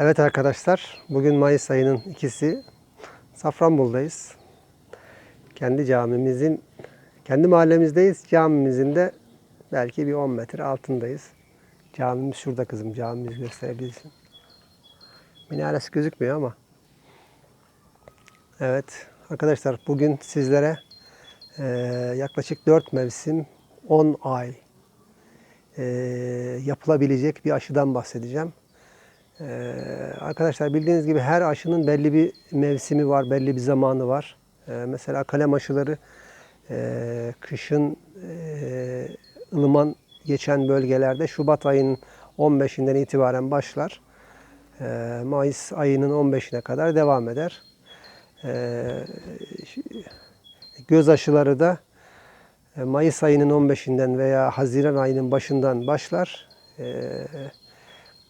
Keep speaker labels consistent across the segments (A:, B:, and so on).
A: Evet arkadaşlar, bugün Mayıs ayının ikisi Safranbolu'dayız. Kendi camimizin, kendi mahallemizdeyiz. Camimizin de belki bir 10 metre altındayız. Camimiz şurada kızım, camimiz gösterebilirsin. Minaresi gözükmüyor ama. Evet arkadaşlar bugün sizlere eee, yaklaşık 4 mevsim 10 ay eee, yapılabilecek bir aşıdan bahsedeceğim. Ee, arkadaşlar bildiğiniz gibi her aşının belli bir mevsimi var, belli bir zamanı var. Ee, mesela kalem aşıları e, kışın e, ılıman geçen bölgelerde Şubat ayının 15'inden itibaren başlar. Ee, Mayıs ayının 15'ine kadar devam eder. Göz aşıları da e, Mayıs ayının 15'inden veya Haziran ayının başından başlar. Ee,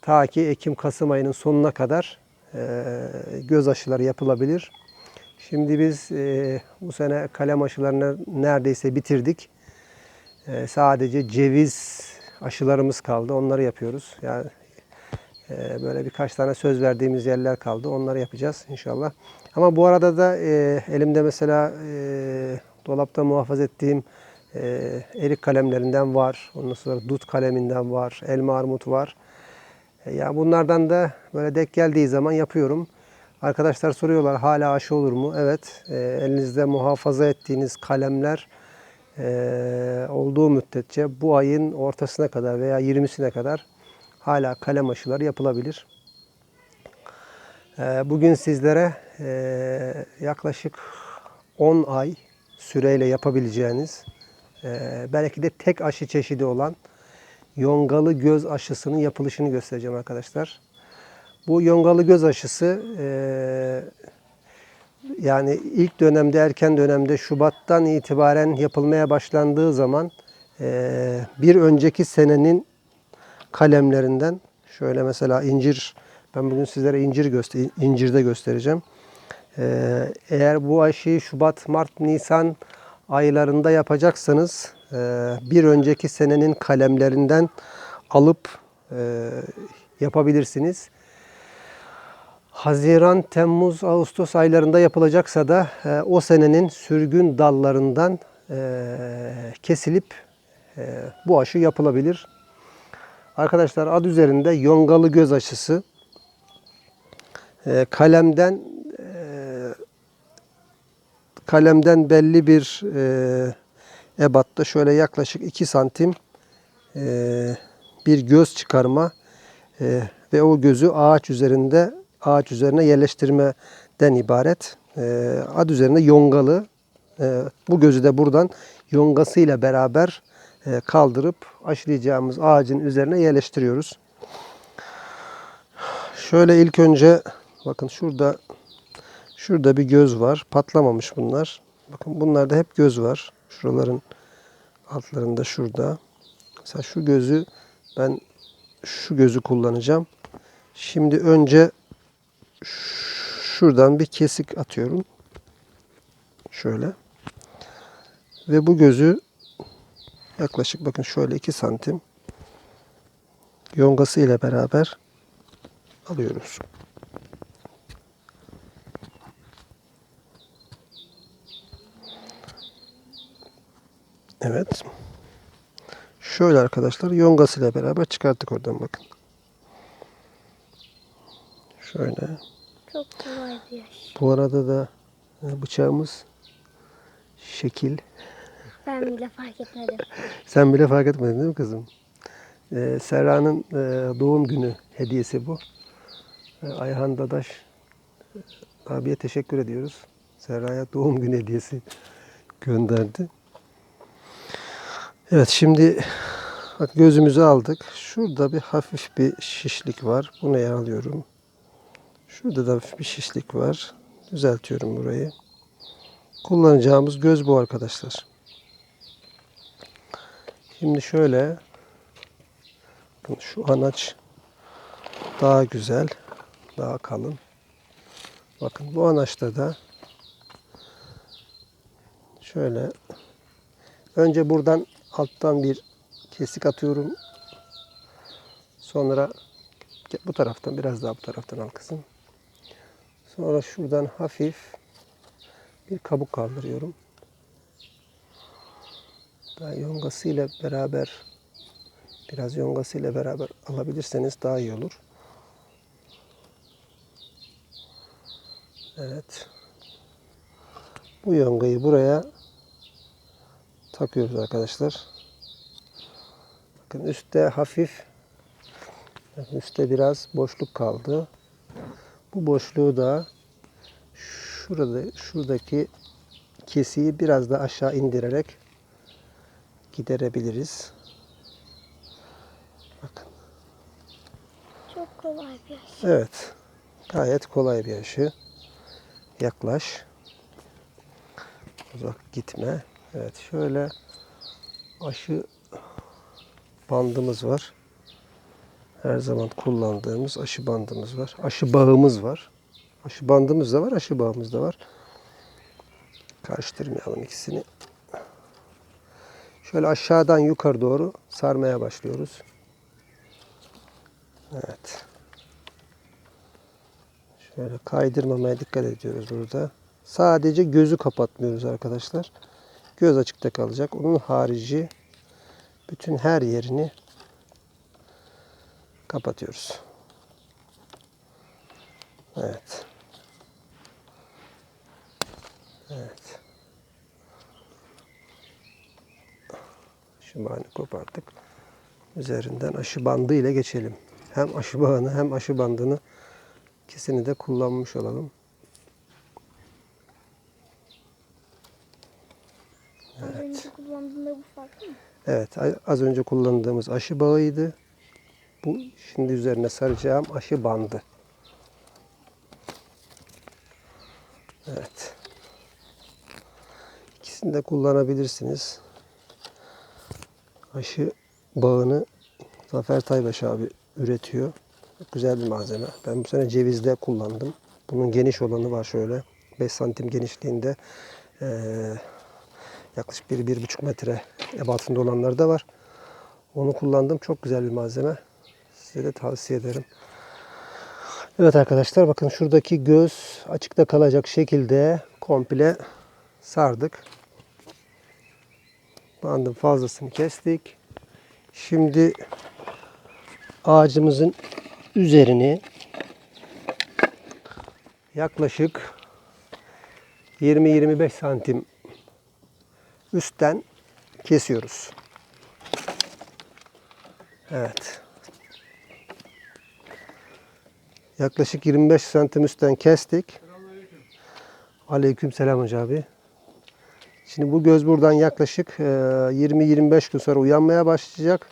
A: Ta ki Ekim-Kasım ayının sonuna kadar e, göz aşıları yapılabilir. Şimdi biz e, bu sene kalem aşılarını neredeyse bitirdik. E, sadece ceviz aşılarımız kaldı. Onları yapıyoruz. Yani böyle birkaç tane söz verdiğimiz yerler kaldı. Onları yapacağız inşallah. Ama bu arada da elimde mesela dolapta muhafaza ettiğim erik kalemlerinden var. Ondan sonra dut kaleminden var. Elma armut var. E, Ya bunlardan da böyle denk geldiği zaman yapıyorum. Arkadaşlar soruyorlar hala aşı olur mu? Evet. e, elinizde muhafaza ettiğiniz kalemler e, olduğu müddetçe bu ayın ortasına kadar veya 20'sine kadar hala kalem aşıları yapılabilir. E, bugün sizlere e, yaklaşık 10 ay süreyle yapabileceğiniz e, belki de tek aşı çeşidi olan yongalı göz aşısının yapılışını göstereceğim arkadaşlar. Bu yongalı göz aşısı eee, yani ilk dönemde erken dönemde Şubat'tan itibaren yapılmaya başlandığı zaman eee, bir önceki senenin kalemlerinden şöyle mesela incir ben bugün sizlere incir göster incirde göstereceğim. Eee, eğer bu aşıyı Şubat, Mart, Nisan aylarında yapacaksanız eee, bir önceki senenin kalemlerinden alıp eee, yapabilirsiniz. Haziran, Temmuz, Ağustos aylarında yapılacaksa da eee, o senenin sürgün dallarından kesilip bu aşı yapılabilir. Arkadaşlar ad üzerinde yongalı göz aşısı. Kalemden kalemden belli bir eee ebatta şöyle yaklaşık 2 santim eee, bir göz çıkarma eee, ve o gözü ağaç üzerinde ağaç üzerine yerleştirmeden ibaret. Eee ad üzerinde yongalı. Eee, bu gözü de buradan yongasıyla beraber eee, kaldırıp aşılayacağımız ağacın üzerine yerleştiriyoruz. Şöyle ilk önce bakın şurada şurada bir göz var. Patlamamış bunlar. Bakın bunlarda hep göz var. Şuraların altlarında şurada. Mesela şu gözü ben şu gözü kullanacağım. Şimdi önce şuradan bir kesik atıyorum. Şöyle. Ve bu gözü yaklaşık bakın şöyle 2 santim yongası ile beraber alıyoruz. Evet. Şöyle arkadaşlar yongasıyla beraber çıkarttık oradan bakın. Şöyle.
B: Çok kolay bir yaş.
A: Bu arada da e, bıçağımız şekil.
B: Ben bile fark etmedim.
A: Sen bile fark etmedin değil mi kızım? Ee, Serra'nın e, doğum günü hediyesi bu. Ee, Ayhan Dadaş e, abiye teşekkür ediyoruz. Serra'ya doğum günü hediyesi gönderdi. Evet şimdi bak gözümüzü aldık. Şurada bir hafif bir şişlik var. Bunu alıyorum. Şurada da hafif bir şişlik var. Düzeltiyorum burayı. Kullanacağımız göz bu arkadaşlar. Şimdi şöyle şu anaç daha güzel, daha kalın. Bakın bu anaçta da şöyle önce buradan alttan bir kesik atıyorum. Sonra Bu taraftan biraz daha bu taraftan al kızım. Sonra şuradan hafif bir kabuk kaldırıyorum. Daha yongasıyla beraber biraz yongasıyla beraber alabilirseniz daha iyi olur. Evet. Bu yongayı buraya takıyoruz arkadaşlar. Bakın üstte hafif üstte biraz boşluk kaldı. Bu boşluğu da şurada şuradaki kesiyi biraz da aşağı indirerek giderebiliriz. Bakın.
B: Çok kolay bir aşı.
A: Evet. Gayet kolay bir aşı. Yaklaş. Uzak gitme. Evet şöyle aşı bandımız var. Her zaman kullandığımız aşı bandımız var. Aşı bağımız var. Aşı bandımız da var, aşı bağımız da var. Karıştırmayalım ikisini. Şöyle aşağıdan yukarı doğru sarmaya başlıyoruz. Evet. Şöyle kaydırmamaya dikkat ediyoruz burada. Sadece gözü kapatmıyoruz arkadaşlar. Göz açıkta kalacak. Onun harici bütün her yerini kapatıyoruz. Evet. Evet. Şu bağını koparttık. Üzerinden aşı bandı ile geçelim. Hem aşı bağını hem aşı bandını ikisini de kullanmış olalım.
B: Az önce kullandığımda bu farklı mı?
A: Evet, az önce kullandığımız aşı bağıydı. Bu şimdi üzerine saracağım aşı bandı. Evet. İkisini de kullanabilirsiniz. Aşı bağını Zafer Taybaş abi üretiyor. Çok güzel bir malzeme. Ben bu sene cevizde kullandım. Bunun geniş olanı var şöyle. 5 santim genişliğinde. Ee, yaklaşık 1-1,5 metre ebatında olanları da var. Onu kullandım. Çok güzel bir malzeme. Size de tavsiye ederim. Evet arkadaşlar bakın şuradaki göz açıkta kalacak şekilde komple sardık. Bandın fazlasını kestik. Şimdi ağacımızın üzerini yaklaşık 20-25 santim üstten kesiyoruz. Evet. Yaklaşık 25 santim üstten kestik. Aleyküm selam Hacı abi. Şimdi bu göz buradan yaklaşık e, 20-25 gün sonra uyanmaya başlayacak.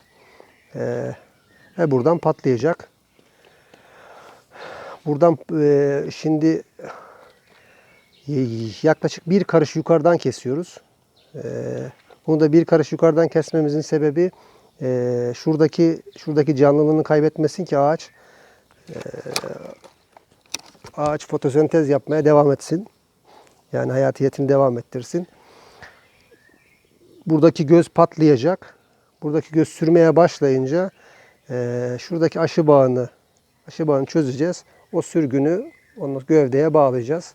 A: E, Ve buradan patlayacak. Buradan e, şimdi yaklaşık bir karış yukarıdan kesiyoruz. E, Bunu da bir karış yukarıdan kesmemizin sebebi e, şuradaki şuradaki canlılığını kaybetmesin ki ağaç e, ağaç fotosentez yapmaya devam etsin. Yani hayatiyetini devam ettirsin. Buradaki göz patlayacak. Buradaki göz sürmeye başlayınca e, şuradaki aşı bağını aşı bağını çözeceğiz. O sürgünü onu gövdeye bağlayacağız.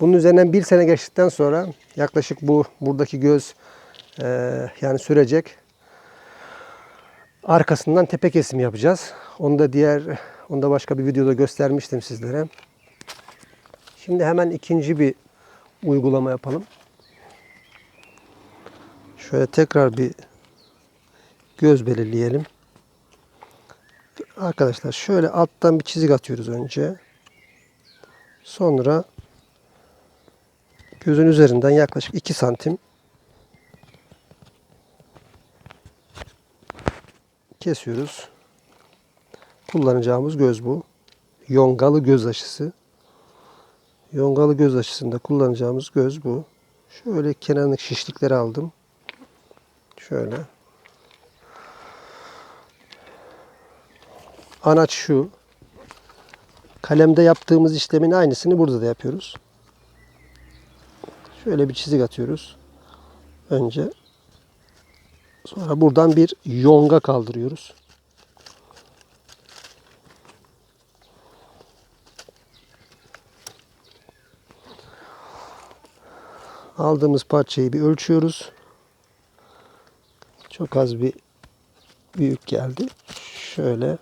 A: Bunun üzerinden bir sene geçtikten sonra yaklaşık bu buradaki göz yani sürecek. Arkasından tepe kesimi yapacağız. Onu da diğer, onu da başka bir videoda göstermiştim sizlere. Şimdi hemen ikinci bir uygulama yapalım. Şöyle tekrar bir göz belirleyelim. Arkadaşlar şöyle alttan bir çizik atıyoruz önce. Sonra gözün üzerinden yaklaşık 2 santim kesiyoruz. Kullanacağımız göz bu. Yongalı göz aşısı. Yongalı göz aşısında kullanacağımız göz bu. Şöyle kenarındaki şişlikleri aldım. Şöyle. Anaç şu. Kalemde yaptığımız işlemin aynısını burada da yapıyoruz. Şöyle bir çizik atıyoruz. Önce Sonra buradan bir yonga kaldırıyoruz. Aldığımız parçayı bir ölçüyoruz. Çok az bir büyük geldi. Şöyle.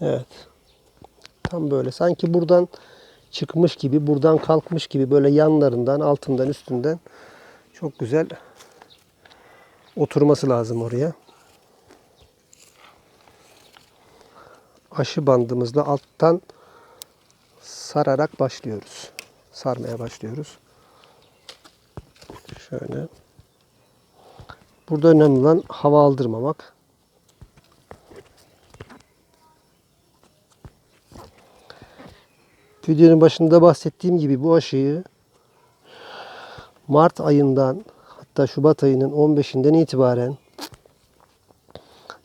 A: Evet. Tam böyle. Sanki buradan çıkmış gibi, buradan kalkmış gibi böyle yanlarından, altından, üstünden çok güzel oturması lazım oraya. Aşı bandımızla alttan sararak başlıyoruz. Sarmaya başlıyoruz. Şöyle. Burada önemli olan hava aldırmamak. Videonun başında bahsettiğim gibi bu aşıyı Mart ayından hatta Şubat ayının 15'inden itibaren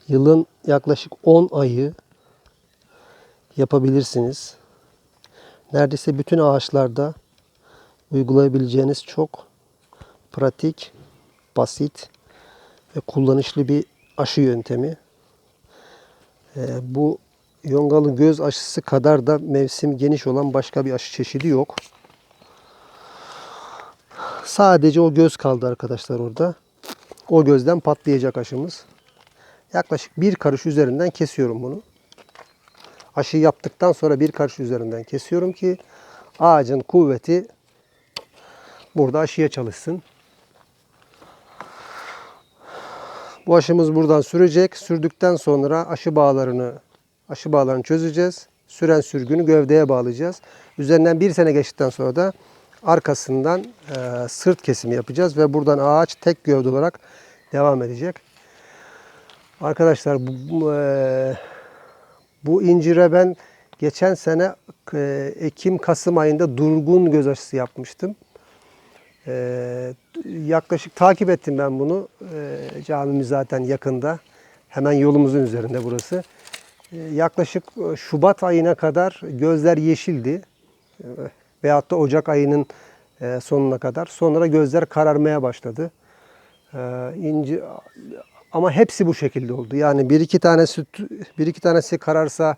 A: yılın yaklaşık 10 ayı yapabilirsiniz. Neredeyse bütün ağaçlarda uygulayabileceğiniz çok pratik, basit ve kullanışlı bir aşı yöntemi. Ee, bu yongalı göz aşısı kadar da mevsim geniş olan başka bir aşı çeşidi yok. Sadece o göz kaldı arkadaşlar orada. O gözden patlayacak aşımız. Yaklaşık bir karış üzerinden kesiyorum bunu. Aşı yaptıktan sonra bir karış üzerinden kesiyorum ki ağacın kuvveti burada aşıya çalışsın. Bu aşımız buradan sürecek. Sürdükten sonra aşı bağlarını aşı bağlarını çözeceğiz. Süren sürgünü gövdeye bağlayacağız. Üzerinden bir sene geçtikten sonra da arkasından e, sırt kesimi yapacağız ve buradan ağaç tek gövde olarak devam edecek. Arkadaşlar bu, e, bu incire ben geçen sene e, Ekim-Kasım ayında durgun göz aşısı yapmıştım. E, yaklaşık takip ettim ben bunu. E, camimiz zaten yakında. Hemen yolumuzun üzerinde burası. E, yaklaşık e, Şubat ayına kadar gözler yeşildi. E, veyahut da Ocak ayının e, sonuna kadar. Sonra gözler kararmaya başladı. E, inci, ama hepsi bu şekilde oldu. Yani bir iki tanesi bir iki tanesi kararsa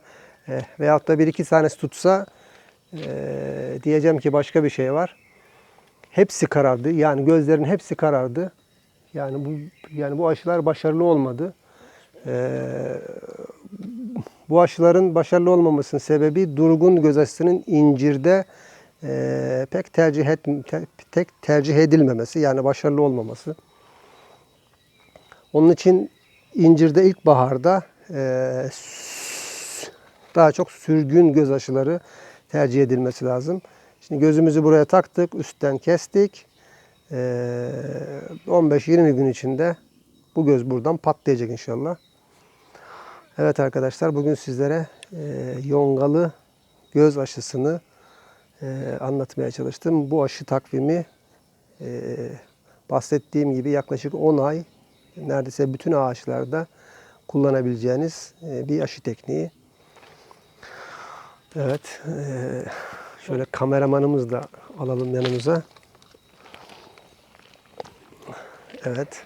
A: e, veyahut da bir iki tanesi tutsa diyeceğim ki başka bir şey var. Hepsi karardı. Yani gözlerin hepsi karardı. Yani bu yani bu aşılar başarılı olmadı. E, bu aşıların başarılı olmamasının sebebi durgun göz aşısının incirde e, pek tercih et, te- tek tercih edilmemesi yani başarılı olmaması. Onun için incirde ilkbaharda e, daha çok sürgün göz aşıları tercih edilmesi lazım. Şimdi gözümüzü buraya taktık, üstten kestik. E, 15-20 gün içinde bu göz buradan patlayacak inşallah. Evet arkadaşlar bugün sizlere e, yongalı göz aşısını e, anlatmaya çalıştım. Bu aşı takvimi e, bahsettiğim gibi yaklaşık 10 ay neredeyse bütün ağaçlarda kullanabileceğiniz e, bir aşı tekniği. Evet. e, şöyle kameramanımız da alalım yanımıza. Evet.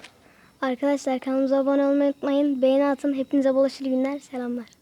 B: Arkadaşlar kanalımıza abone olmayı unutmayın. Beğeni atın. Hepinize bol aşılı günler. Selamlar.